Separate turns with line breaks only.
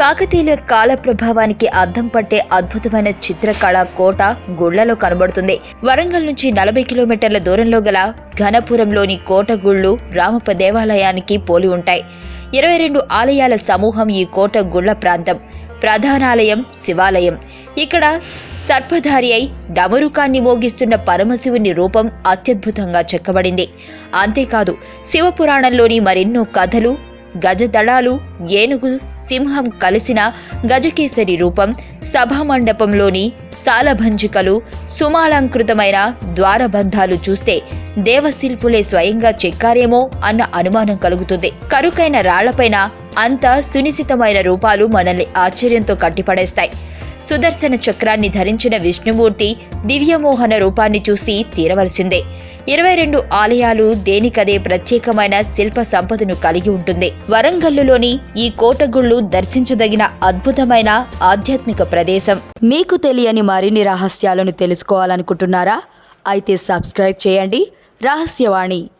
కాకతీయుల కాల ప్రభావానికి అద్దం పట్టే అద్భుతమైన చిత్రకళ కోట గుళ్ళలో కనబడుతుంది. వరంగల్ నుంచి నలభై కిలోమీటర్ల దూరంలో గల ఘనపురంలోని కోట గుళ్ళు రామప్ప దేవాలయానికి పోలి ఉంటాయి. ఇరవై రెండు ఆలయాల సమూహం ఈ కోట గుళ్ళ ప్రాంతం. ప్రధానాలయం శివాలయం. ఇక్కడ సర్పధారి అయి డమరుకాన్ని మోగిస్తున్న పరమశివుని రూపం అత్యద్భుతంగా చెక్కబడింది. అంతేకాదు శివపురాణంలోని మరెన్నో కథలు గజదళాలు ఏనుగు సింహం కలిసిన గజకేసరి రూపం సభామండపంలోని సాలభంజికలు సుమాలంకృతమైన ద్వారబంధాలు చూస్తే దేవశిల్పులే స్వయంగా చెక్కారేమో అన్న అనుమానం కలుగుతుంది. కరుకైన రాళ్ళపైన అంత సునిశితమైన రూపాలు మనల్ని ఆశ్చర్యంతో కట్టిపడేస్తాయి. సుదర్శన చక్రాన్ని ధరించిన విష్ణుమూర్తి దివ్యమోహన రూపాన్ని చూసి తీరవలసిందే. ఇరవై రెండు ఆలయాలు దేనికదే ప్రత్యేకమైన శిల్ప సంపదను కలిగి ఉంటుంది. వరంగల్లులోని ఈ కోటగుళ్ళు దర్శించదగిన అద్భుతమైన ఆధ్యాత్మిక ప్రదేశం. మీకు తెలియని మరిన్ని రహస్యాలను తెలుసుకోవాలనుకుంటున్నారా? అయితే సబ్స్క్రైబ్ చేయండి. రహస్యవాణి.